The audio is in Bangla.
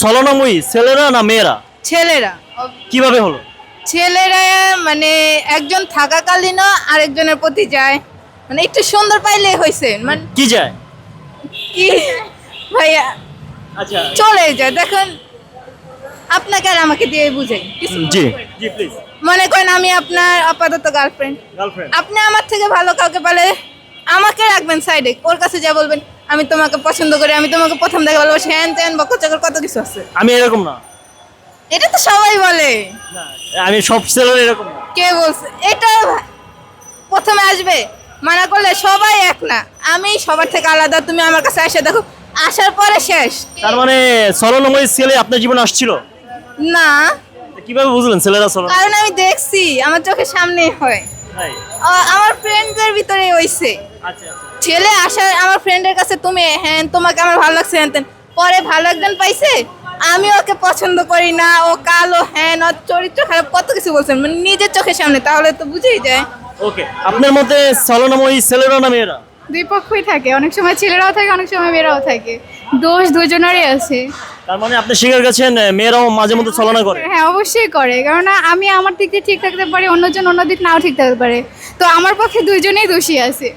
ছলনাময়ী ছেলেরা না মেয়েরা? ছেলেরা। কীভাবে হলো? ছেলেরা মানে একজন থাকাকালীনও আরেকজনের প্রতি যায়। মানে একটু সুন্দর পাইলে হয়েছে মানে কি যায়? কি? ভাইয়া আচ্ছা। চলে যায়। দেখেন আপনাকে আর আমাকে দিয়ে বুঝাই। জি। জি প্লিজ মনে করেন আমি আপনার আপাতত গার্লফ্রেন্ড গার্লফ্রেন্ড আপনি আমার থেকে ভালো কাউকে পেলে আমাকে রাখবেন সাইডে ওর কাছে যা বলবেন আমি তোমাকে পছন্দ করি আমি তোমাকে প্রথম দেখে ভালোবাসি। হ্যান ত্যান বকর চকর কত কিছু আছে। আমি এরকম না। এটা তো সবাই বলে। না, আমি সব ছেলেরা এরকম কে বলছে? এটা প্রথমে আসবে। মানা করলে সবাই এক না। আমি সবার থেকে আলাদা তুমি আমার কাছে এসে দেখো আসার পরে শেষ। তার মানে ছলনাময়ী ছেলে আপনার জীবনে আসছিল? না। কীভাবে বুঝলেন ছেলেরা ছলনা কারণ আমি দেখছি আমার চোখের সামনে হয়। আমার ফ্রেন্ডদের ভিতরে হইছে। আচ্ছা আচ্ছা। ছেলে আসার আমার ফ্রেন্ডের কাছে তুমি হ্যাঁ তোমাকে আমার ভালো লাগছে হ্যান পরে ভালো একজন পাইছে আমি ওকে পছন্দ করি না ও কালো হ্যান ওর চরিত্র খারাপ কত কিছু বলছেন মানে নিজের চোখের সামনে তাহলে তো বুঝেই যায়। ওকে আপনার মতে ছলনাময়ী ছেলেরা না মেয়েরা? দুই পক্ষই থাকে অনেক সময় ছেলেরাও থাকে অনেক সময় মেয়েরাও থাকে। দোষ দুজনেরই আছে। তার মানে আপনি স্বীকার করছেন মেয়েরাও মাঝে মধ্যে ছলনা করে? হ্যাঁ অবশ্যই করে কারণ আমি আমার দিক দিয়ে ঠিক থাকতে পারি অন্যজন অন্য দিক নাও ঠিক থাকতে পারে। তো আমার পক্ষে দুইজনেই দোষী আছে।